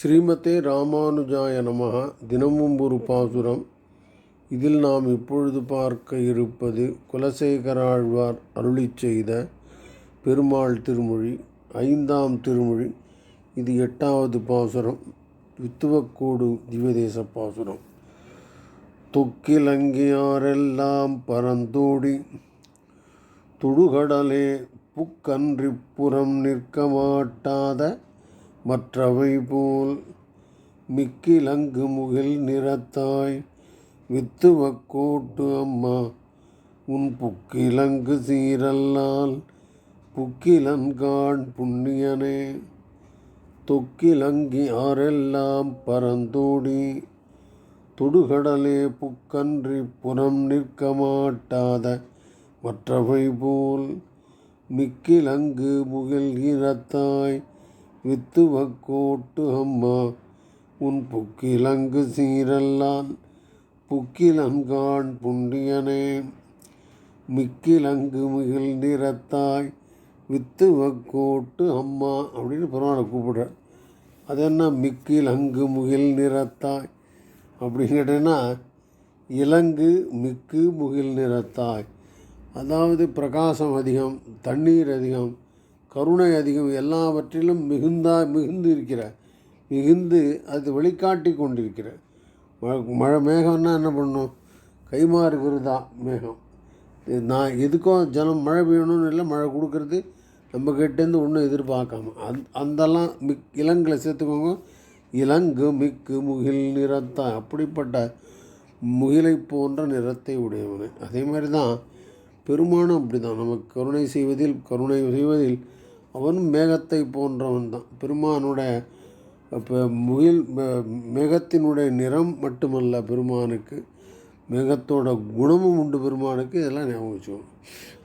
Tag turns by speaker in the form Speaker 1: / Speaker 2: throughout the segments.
Speaker 1: ஸ்ரீமதே ராமானுஜாய நமக தினமும் ஒரு பாசுரம். இதில் நாம் இப்பொழுது பார்க்க இருப்பது குலசேகராழ்வார் அருளிச் செய்த பெருமாள் திருமொழி ஐந்தாம் திருமொழி. இது எட்டாவது பாசுரம். வித்துவக்கோடு திவதேச பாசுரம். தொக்கிலங்கியாரெல்லாம் பரந்தோடி தொடுகடலே புக்கன்றிப்புறம் நிற்க மாட்டாத மற்றவை போல் மிக்கிலங்கு முகில் நிறத்தாய் வித்துவக் கோட்டு அம்மா உன் புக்கிலங்கு சீரல்லால் புக்கிலன்காண் புண்ணியனே. தொக்கிலங்கி ஆரெல்லாம் பரந்தோடி தொடுகடலே புக்கன்றி புறம் நிற்க மாட்டாத மற்றவை போல் மிக்கிலங்கு முகில் ஈரத்தாய் வித்துவக் கோட்டு அம்மா உன் புக்கிலங்கு சீரல்லான் புக்கிலங்கான் புண்டியனே. மிக்கிலங்கு முகில் நிறத்தாய் வித்துவக் கோட்டு அம்மா அப்படின்னு பெருமாளை கூப்பிடுற அது என்ன மிக்கிலங்கு முகில் நிறத்தாய் அப்படின்னு கேட்டேன்னா இலங்கு மிக்கு முகில் நிறத்தாய் அதாவது பிரகாசம் அதிகம் தண்ணீர் அதிகம். கருணை அதிகம் எல்லாவற்றிலும் மிகுந்தா மிகுந்து இருக்கிற மிகுந்து அது வெளிக்காட்டி கொண்டிருக்கிற. மழை மழை மேகம்னா என்ன பண்ணும்? கைமாறுகிறதா மேகம். நான் எதுக்கும் ஜலம் மழை பெய்யணும்னு இல்லை மழை கொடுக்கறது நம்ம கிட்டேருந்து ஒன்றும் எதிர்பார்க்காம. அந் அந்தெல்லாம் மிக் இளங்களை சேர்த்துக்கோங்க. இளங்கு மிக்கு முகில் நிறத்தா அப்படிப்பட்ட முகிலை போன்ற நிறத்தை உடையவன். அதே மாதிரி தான் பெருமானம் அப்படி தான் நமக்கு கருணை செய்வதில் கருணை செய்வதில் அவனும் மேகத்தை போன்றவன் தான் பெருமானுடைய இப்போ முகில் மேகத்தினுடைய நிறம் மட்டுமல்ல பெருமானுக்கு மேகத்தோட குணமும் உண்டு பெருமானுக்கு இதெல்லாம் ஞாபகம் வச்சுக்கணும்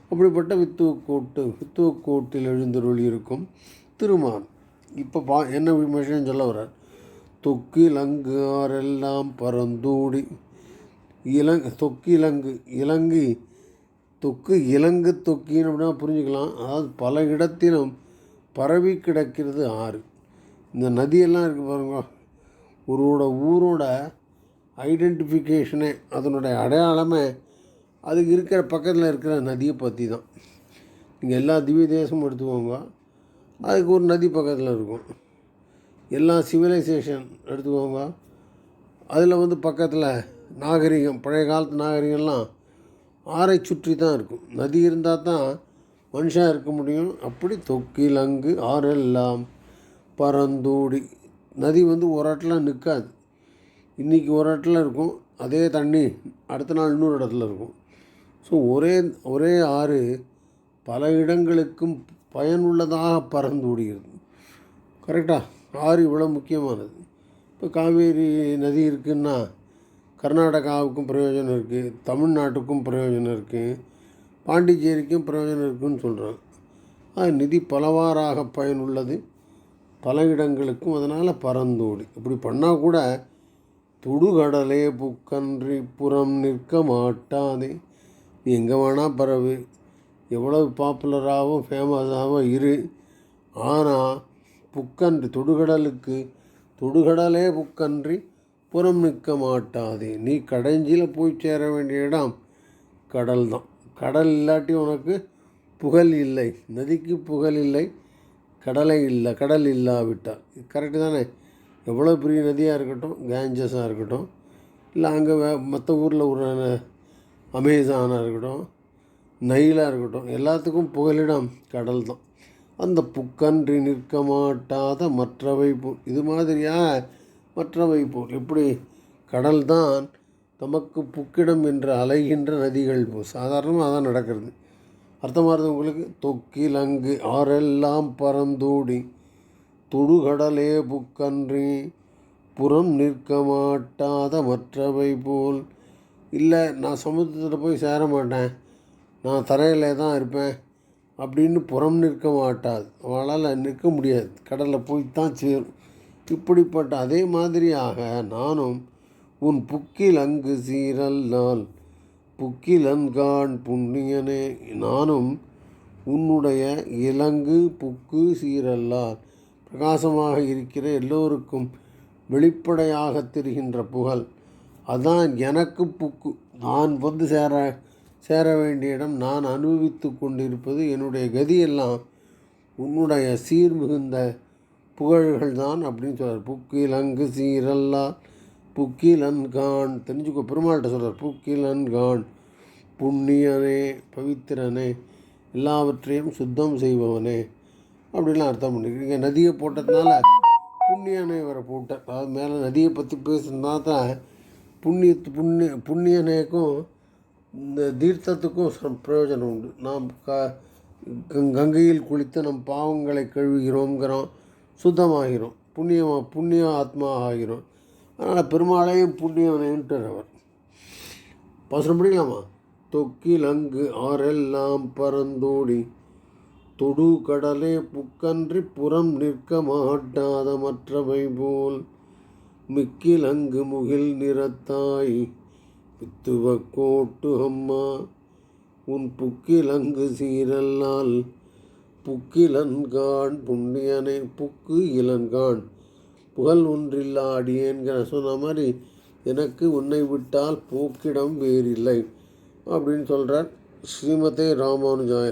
Speaker 1: அப்படிப்பட்ட வித்துவக்கோட்டு வித்துவக்கோட்டில் எழுந்தருள் இருக்கும் திருமான். இப்போ பா என்ன விஷயம் சொல்ல வர்றார்? தொக்கிலங்கு ஆரெல்லாம் பரந்தோடி இலங் தொக்கிலங்கு இலங்கை தொக்கு இலங்கு தொக்கின்னு அப்படின்னா புரிஞ்சுக்கலாம். அதாவது பல இடத்திலும் பரவி கிடக்கிறது ஆறு. இந்த நதியெல்லாம் இருக்குது பாருங்க. ஒருவோட ஊரோட ஐடென்டிஃபிகேஷனே அதனுடைய அடையாளமே அதுக்கு இருக்கிற பக்கத்தில் இருக்கிற நதியை பற்றி தான் நீங்கள் எல்லா திவ்ய தேசமும் எடுத்துக்கோங்க. அதுக்கு ஒரு நதி பக்கத்தில் இருக்கும். எல்லா சிவிலைசேஷன் எடுத்துக்கோங்க. அதில் வந்து பக்கத்தில் நாகரிகம் பழைய காலத்து நாகரிகம்லாம் ஆறை சுற்றி தான் இருக்கும். நதி இருந்தால் தான் மனுஷாக இருக்க முடியும். அப்படி தொக்கிலங்கு ஆறெல்லாம் பறந்தோடி. நதி வந்து ஒரு இடத்துல நிற்காது. இன்றைக்கி ஒரு இடத்துல இருக்கும். அதே தண்ணி அடுத்த நாள் இன்னொரு இடத்துல இருக்கும். ஸோ ஒரே ஒரே ஆறு பல இடங்களுக்கும் பயனுள்ளதாக பறந்து ஓடுகிறது கரெக்டாக ஆறு இவ்வளோ முக்கியமானது. இப்போ காவேரி நதி இருக்குன்னா கர்நாடகாவுக்கும் பிரயோஜனம் இருக்குது தமிழ்நாட்டுக்கும் பிரயோஜனம் இருக்குது பாண்டிச்சேரிக்கும் பிரயோஜனம் இருக்குன்னு சொல்கிறாங்க அது நிதி பலவாறாக பயனுள்ளது. பல இடங்களுக்கும் அதனால் பரந்தோடி இப்படி பண்ணால் கூட தொடுகடலே புக்கன்றி புறம் நிற்க மாட்டாதே. நீ எங்கே வேணால் பரவு. எவ்வளவு பாப்புலராகவும் ஃபேமஸாகவும் இரு. ஆனால் புக்கன்றி தொடுகடலுக்கு தொடுகடலே புக்கன்றி புறம் நிற்க மாட்டாதே. நீ கடைஞ்சியில் போய் சேர வேண்டிய இடம் கடல் தான் கடல் இல்லாட்டி உனக்கு புகழ் இல்லை. நதிக்கு புகழ் இல்லை. கடலை இல்லை கடல் இல்லாவிட்டால். கரெக்டு தானே? எவ்வளோ பெரிய நதியாக இருக்கட்டும் கேஞ்சஸாக இருக்கட்டும் இல்லை அங்கே வே மற்ற ஊரில் ஒரு அமேசானாக இருக்கட்டும் நைலாக இருக்கட்டும் எல்லாத்துக்கும் புகலிடம் கடல் தான் அந்த புக்கன்றி நிற்க மாட்டாத மற்றவை இது மாதிரியாக மற்றவை போல். எப்படி? கடல்தான் தமக்கு புக்கிடம் என்று அலைகின்ற நதிகள் போல் சாதாரணமாக அதான் நடக்கிறது. அர்த்தமாகிறது உங்களுக்கு? தொக்கிலங்கு ஆறெல்லாம் பறந்தோடி தொடுகடலே புக்கன்றி புறம் நிற்க மாட்டாத மற்றவை போல். இல்லை நான் சமுத்திரத்தில் போய் சேர மாட்டேன். நான் தரையில் தான் இருப்பேன். அப்படின்னு புறம் நிற்க மாட்டாது. அவளால் நிற்க முடியாது. கடலில் போய் தான் சேரும். இப்படிப்பட்ட அதே மாதிரியாக நானும் உன் புக்கில் அங்கு சீரல் நாள் புக்கிலன்கான் புண்ணியனே நானும் உன்னுடைய இலங்கு புக்கு சீரல்லால் பிரகாசமாக இருக்கிற எல்லோருக்கும் வெளிப்படையாக தெரிகின்ற புகழ். அதான் எனக்கு புக்கு. நான் வந்து சேர சேர வேண்டிய இடம் நான் அனுபவித்து கொண்டிருப்பது என்னுடைய கதியெல்லாம் உன்னுடைய சீர் மிகுந்த புகழ்கள் தான் அப்படின்னு சொல்கிறார் புக்கில் அங்கு சீரல்லா புக்கில் அன்கான் தெரிஞ்சுக்கோ பெருமாள்கிட்ட சொல்கிறார் புக்கில் அன்கான் புண்ணியனே பவித்திரனே எல்லாவற்றையும் சுத்தம் செய்பவனே அப்படின்லாம் அர்த்தம் பண்ணிக்கிறீங்க நதியை போட்டதுனால புண்ணியனை வர போட்டேன் அதாவது மேலே நதியை பற்றி பேசுனா தான் புண்ணியத்து புண்ணிய புண்ணியனைக்கும் இந்த தீர்த்தத்துக்கும் பிரயோஜனம் உண்டு. நாம் க கங்கையில் குளித்து நம் பாவங்களை கழுவுகிறோங்கிறோம் சுத்தமாகிறோம் புண்ணியமாக புண்ணிய ஆத்மா ஆகிறோம் அதனால் பெருமாளையும் புண்ணியவனேன்ட்டு அவர். பாசனம் படிக்கலாமா? தொக்கில் அங்கு ஆரெல்லாம் பறந்தோடி தொடு கடலே புக்கன்றி புறம் நிற்க மாட்டாத மற்றவை போல் மிக்கில் அங்கு முகில் நிறத்தாய் பித்துவ கோட்டு அம்மா உன் புக்கில் அங்கு சீரல்லால் புக்கிலன்கான் புண்ணியனை புக்கு இளன்கான் புகழ் ஒன்றில்லா அடியேன்கிற சொன்ன மாதிரி எனக்கு உன்னை விட்டால் போக்கிடம் வேறில்லை அப்படின்னு சொல்கிறார் ஸ்ரீமதே ராமானுஜாய